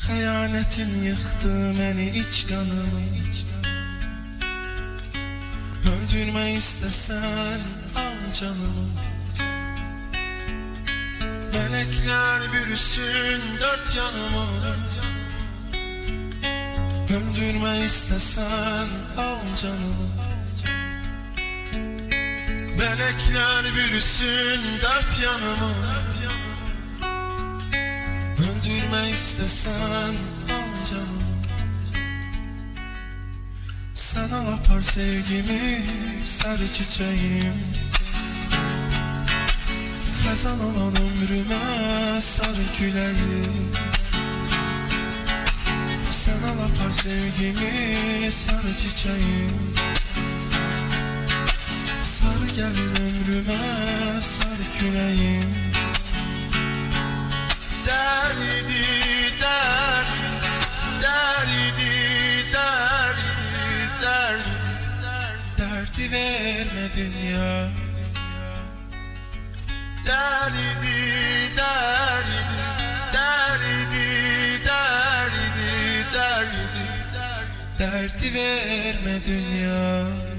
Xəyanətin yıxdı məni iç qanımı Öldürmək istəsən al canımı. Melekler bürüsün dört yanımı. Öldürme istesen al canımı. Melekler bürüsün dört yanımı istesen al canımı Sana apar sevgimi sarı çiçeğim. Kazan olan ömrüme sarı külerim Sana apar sevgimi sarı çiçeğim. Sarı gelin ömrüme sarı küleğim derdi verme dünya. Derdi derdi derdi derdi derdi Derdi verme dünya